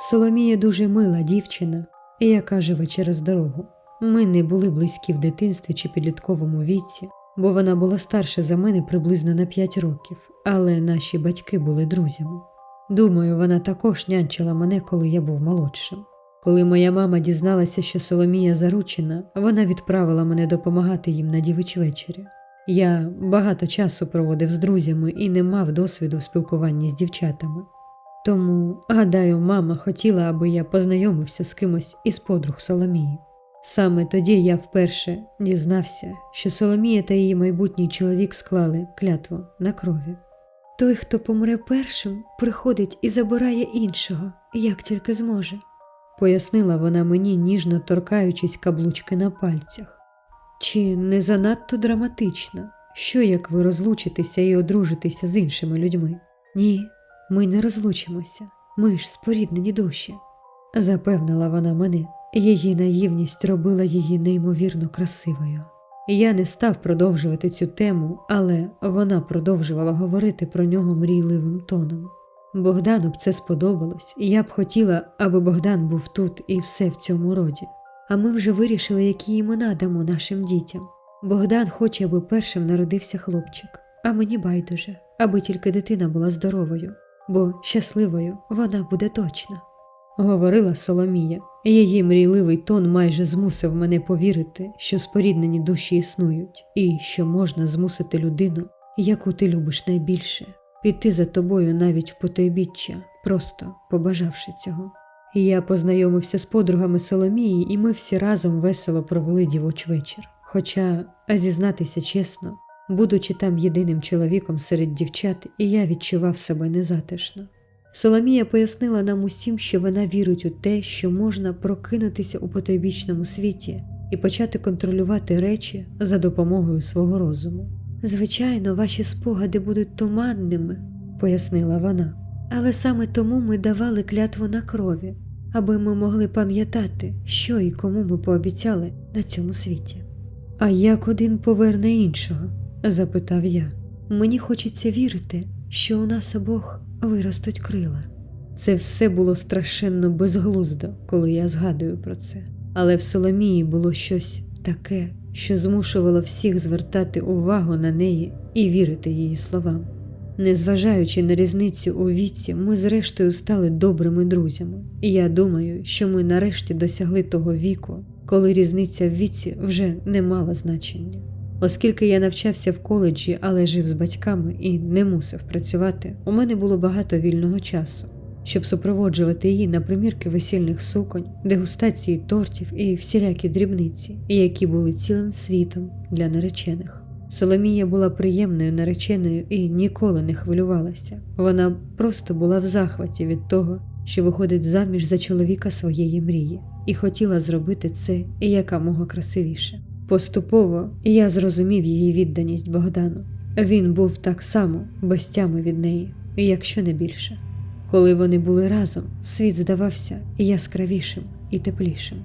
Соломія дуже мила дівчина, яка живе через дорогу. Ми не були близькі в дитинстві чи підлітковому віці, бо вона була старша за мене приблизно на 5 років, але наші батьки були друзями. Думаю, вона також нянчила мене, коли я був молодшим. Коли моя мама дізналася, що Соломія заручена, вона відправила мене допомагати їм на дівич вечері. Я багато часу проводив з друзями і не мав досвіду в спілкуванні з дівчатами. Тому, гадаю, мама хотіла, аби я познайомився з кимось із подруг Соломії. Саме тоді я вперше дізнався, що Соломія та її майбутній чоловік склали клятву на крові. Той, хто помре першим, приходить і забирає іншого, як тільки зможе, пояснила вона мені, ніжно торкаючись каблучки на пальцях. Чи не занадто драматично, що як ви розлучитеся і одружитеся з іншими людьми? Ні, ми не розлучимося, ми ж споріднені душі, запевнила вона мене. Її наївність робила її неймовірно красивою. Я не став продовжувати цю тему, але вона продовжувала говорити про нього мрійливим тоном. Богдану б це сподобалось, і я б хотіла, аби Богдан був тут і все в цьому роді. А ми вже вирішили, які імена дамо нашим дітям. Богдан хоче, аби першим народився хлопчик, а мені байдуже, аби тільки дитина була здоровою, бо щасливою вона буде точно. Говорила Соломія. Її мрійливий тон майже змусив мене повірити, що споріднені душі існують, і що можна змусити людину, яку ти любиш найбільше, піти за тобою навіть в потойбіччя, просто побажавши цього. Я познайомився з подругами Соломії, і ми всі разом весело провели дівоч вечір. Хоча, а зізнатися чесно, будучи там єдиним чоловіком серед дівчат, і я відчував себе незатишно. Соломія пояснила нам усім, що вона вірить у те, що можна прокинутися у потойбічному світі і почати контролювати речі за допомогою свого розуму. Звичайно, ваші спогади будуть туманними, пояснила вона, але саме тому ми давали клятву на крові, аби ми могли пам'ятати, що і кому ми пообіцяли на цьому світі. А як один поверне іншого? Запитав я. Мені хочеться вірити, що у нас обох виростуть крила. Це все було страшенно безглуздо, коли я згадую про це. Але в Соломії було щось таке, що змушувало всіх звертати увагу на неї і вірити її словам. Незважаючи на різницю у віці, ми зрештою стали добрими друзями, і я думаю, що ми нарешті досягли того віку, коли різниця в віці вже не мала значення. Оскільки я навчався в коледжі, але жив з батьками і не мусив працювати, у мене було багато вільного часу, щоб супроводжувати її на примірки весільних суконь, дегустації тортів і всілякі дрібниці, які були цілим світом для наречених. Соломія була приємною нареченою і ніколи не хвилювалася. Вона просто була в захваті від того, що виходить заміж за чоловіка своєї мрії, і хотіла зробити це якомога красивіше. Поступово я зрозумів її відданість Богдану. Він був так само без тями від неї, якщо не більше. Коли вони були разом, світ здавався яскравішим і теплішим.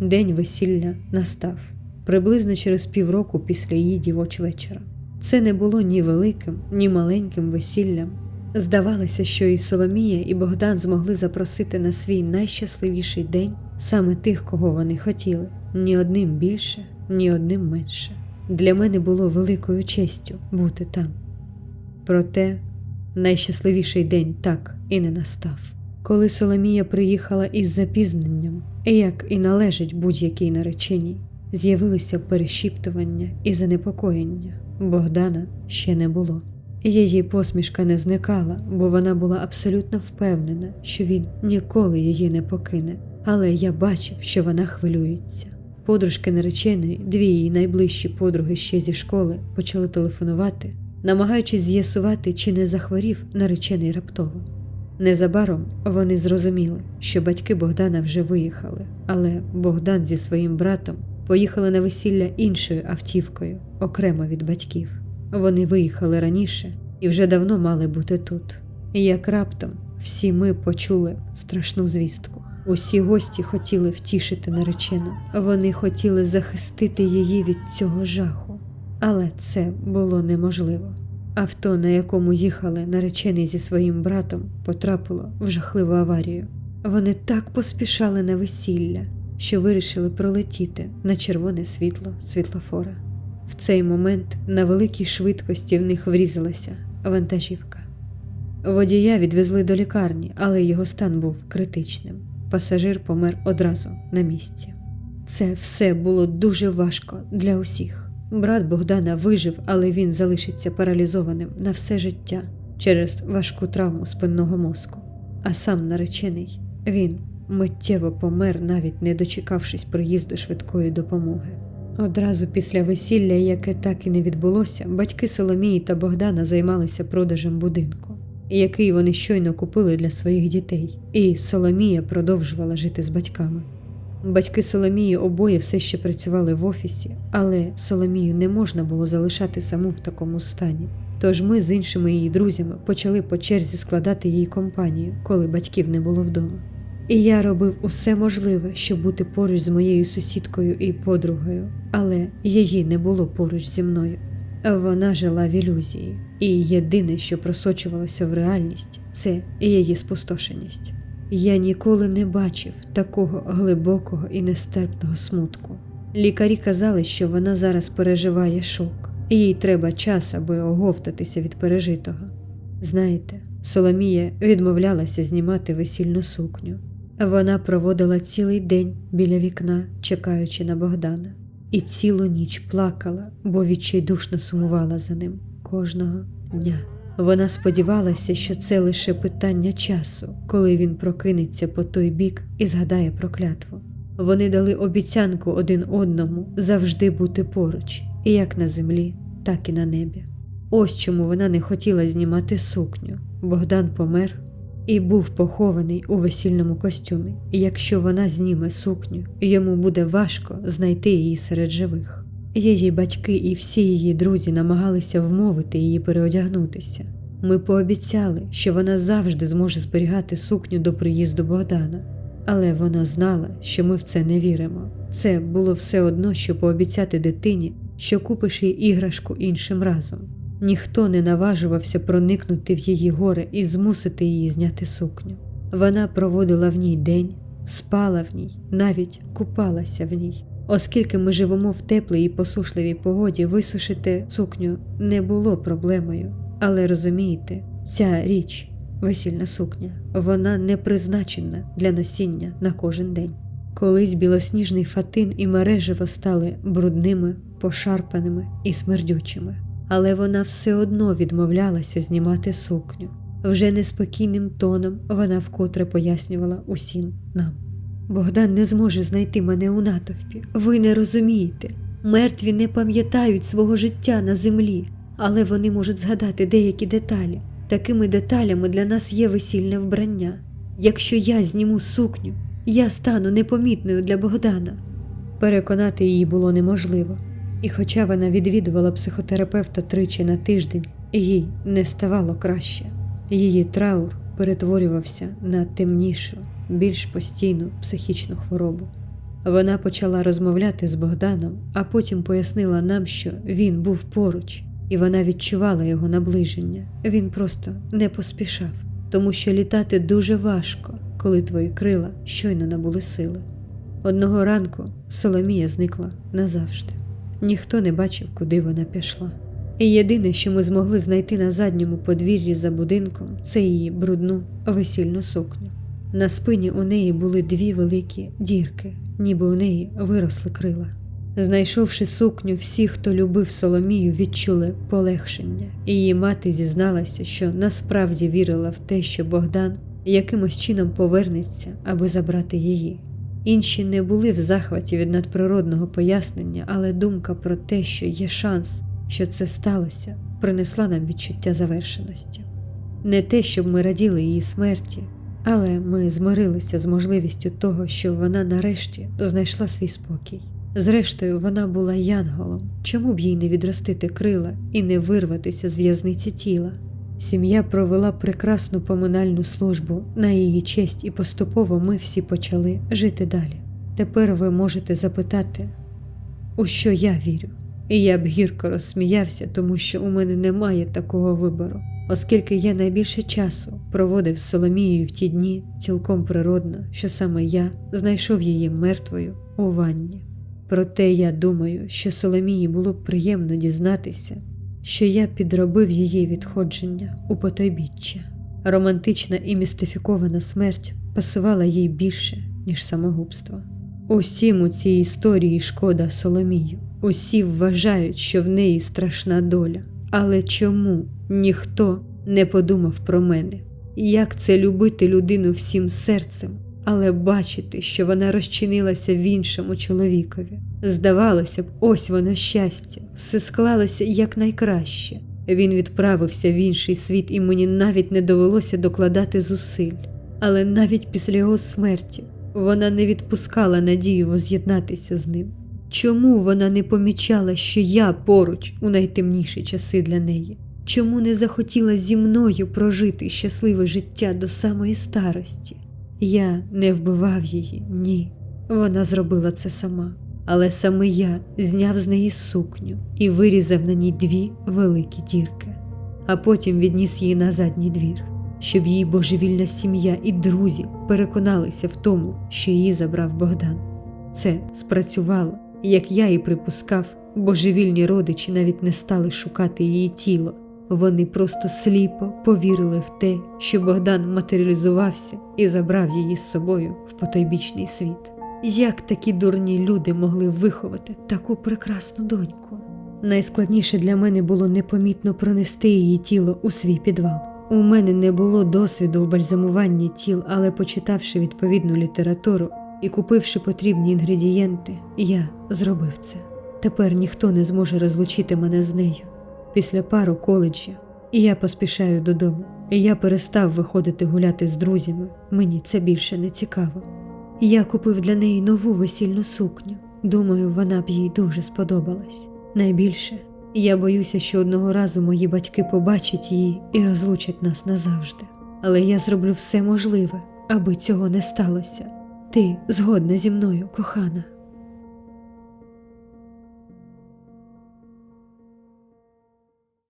День весілля настав приблизно через півроку після її дівоч вечора. Це не було ні великим, ні маленьким весіллям. Здавалося, що і Соломія, і Богдан змогли запросити на свій найщасливіший день саме тих, кого вони хотіли, ні одним більше, ні одним менше. Для мене було великою честю бути там. Проте найщасливіший день так і не настав. Коли Соломія приїхала із запізненням, як і належить будь-якій нареченій, з'явилися перешіптування і занепокоєння. Богдана ще не було. Її посмішка не зникала, бо вона була абсолютно впевнена, що він ніколи її не покине, але я бачив, що вона хвилюється. Подружки нареченої, дві її найближчі подруги ще зі школи, почали телефонувати, намагаючись з'ясувати, чи не захворів наречений раптово. Незабаром вони зрозуміли, що батьки Богдана вже виїхали, але Богдан зі своїм братом поїхали на весілля іншою автівкою, окремо від батьків. Вони виїхали раніше і вже давно мали бути тут. І як раптом всі ми почули страшну звістку. Усі гості хотіли втішити наречену, вони хотіли захистити її від цього жаху, але це було неможливо. Авто, на якому їхали наречений зі своїм братом, потрапило в жахливу аварію. Вони так поспішали на весілля, що вирішили пролетіти на червоне світло світлофора. В цей момент на великій швидкості в них врізалася вантажівка. Водія відвезли до лікарні, але його стан був критичним. Пасажир помер одразу на місці. Це все було дуже важко для усіх. Брат Богдана вижив, але він залишиться паралізованим на все життя через важку травму спинного мозку. А сам наречений він миттєво помер, навіть не дочекавшись приїзду швидкої допомоги. Одразу після весілля, яке так і не відбулося, батьки Соломії та Богдана займалися продажем будинку, який вони щойно купили для своїх дітей, і Соломія продовжувала жити з батьками. Батьки Соломії обоє все ще працювали в офісі, але Соломію не можна було залишати саму в такому стані. Тож ми з іншими її друзями почали по черзі складати їй компанію, коли батьків не було вдома. І я робив усе можливе, щоб бути поруч з моєю сусідкою і подругою, але її не було поруч зі мною. Вона жила в ілюзії, і єдине, що просочувалося в реальність, це її спустошеність. Я ніколи не бачив такого глибокого і нестерпного смутку. Лікарі казали, що вона зараз переживає шок, їй треба час, аби оговтатися від пережитого. Знаєте, Соломія відмовлялася знімати весільну сукню. Вона проводила цілий день біля вікна, чекаючи на Богдана, і цілу ніч плакала, бо відчайдушно сумувала за ним кожного дня. Вона сподівалася, що це лише питання часу, коли він прокинеться по той бік і згадає про клятву. Вони дали обіцянку один одному завжди бути поруч, і як на землі, так і на небі. Ось чому вона не хотіла знімати сукню. Богдан помер і був похований у весільному костюмі, і якщо вона зніме сукню, йому буде важко знайти її серед живих. Її батьки і всі її друзі намагалися вмовити її переодягнутися. Ми пообіцяли, що вона завжди зможе зберігати сукню до приїзду Богдана, але вона знала, що ми в це не віримо. Це було все одно, що пообіцяти дитині, що купиш їй іграшку іншим разом. Ніхто не наважувався проникнути в її горе і змусити її зняти сукню. Вона проводила в ній день, спала в ній, навіть купалася в ній. Оскільки ми живемо в теплій і посушливій погоді, висушити сукню не було проблемою. Але розумієте, ця річ, весільна сукня, вона не призначена для носіння на кожен день. Колись білосніжний фатин і мережево стали брудними, пошарпаними і смердючими, але вона все одно відмовлялася знімати сукню. Вже неспокійним тоном вона вкотре пояснювала усім нам. Богдан не зможе знайти мене у натовпі. Ви не розумієте. Мертві не пам'ятають свого життя на землі, але вони можуть згадати деякі деталі. Такими деталями для нас є весільне вбрання. Якщо я зніму сукню, я стану непомітною для Богдана. Переконати її було неможливо, і хоча вона відвідувала психотерапевта тричі на тиждень, їй не ставало краще. Її траур перетворювався на темнішу, більш постійну психічну хворобу. Вона почала розмовляти з Богданом, а потім пояснила нам, що він був поруч, і вона відчувала його наближення. Він просто не поспішав, тому що літати дуже важко, коли твої крила щойно набули сили. Одного ранку Соломія зникла назавжди. Ніхто не бачив, куди вона пішла. І єдине, що ми змогли знайти на задньому подвір'ї за будинком, це її брудну весільну сукню. На спині у неї були дві великі дірки, ніби у неї виросли крила. Знайшовши сукню, всі, хто любив Соломію, відчули полегшення, її мати зізналася, що насправді вірила в те, що Богдан якимось чином повернеться, аби забрати її. Інші не були в захваті від надприродного пояснення, але думка про те, що є шанс, що це сталося, принесла нам відчуття завершеності. Не те, щоб ми раділи її смерті, але ми змирилися з можливістю того, що вона нарешті знайшла свій спокій. Зрештою, вона була янголом, чому б їй не відростити крила і не вирватися з в'язниці тіла. Сім'я провела прекрасну поминальну службу на її честь, і поступово ми всі почали жити далі. Тепер ви можете запитати, у що я вірю. І я б гірко розсміявся, тому що у мене немає такого вибору. Оскільки я найбільше часу проводив з Соломією в ті дні, цілком природно, що саме я знайшов її мертвою у ванні. Проте я думаю, що Соломії було б приємно дізнатися, що я підробив її відходження у потойбіччя. Романтична і містифікована смерть пасувала їй більше, ніж самогубство. Усім у цій історії шкода Соломію. Усі вважають, що в неї страшна доля. Але чому ніхто не подумав про мене? Як це любити людину всім серцем, але бачити, що вона розчинилася в іншому чоловікові? Здавалося б, ось воно щастя, все склалося якнайкраще. Він відправився в інший світ, і мені навіть не довелося докладати зусиль. Але навіть після його смерті вона не відпускала надію воз'єднатися з ним. Чому вона не помічала, що я поруч у найтемніші часи для неї? Чому не захотіла зі мною прожити щасливе життя до самої старості? Я не вбивав її, ні. Вона зробила це сама. Але саме я зняв з неї сукню і вирізав на ній дві великі дірки, а потім відніс її на задній двір, щоб її божевільна сім'я і друзі переконалися в тому, що її забрав Богдан. Це спрацювало, як я і припускав, божевільні родичі навіть не стали шукати її тіло. Вони просто сліпо повірили в те, що Богдан матеріалізувався і забрав її з собою в потойбічний світ. Як такі дурні люди могли виховати таку прекрасну доньку? Найскладніше для мене було непомітно пронести її тіло у свій підвал. У мене не було досвіду в бальзамуванні тіл, але почитавши відповідну літературу і купивши потрібні інгредієнти, я зробив це. Тепер ніхто не зможе розлучити мене з нею. Після пару коледжа, і я поспішаю додому. Я перестав виходити гуляти з друзями. Мені це більше не цікаво. Я купив для неї нову весільну сукню. Думаю, вона б їй дуже сподобалась. Найбільше я боюся, що одного разу мої батьки побачать її і розлучать нас назавжди. Але я зроблю все можливе, аби цього не сталося. Ти згодна зі мною, кохана.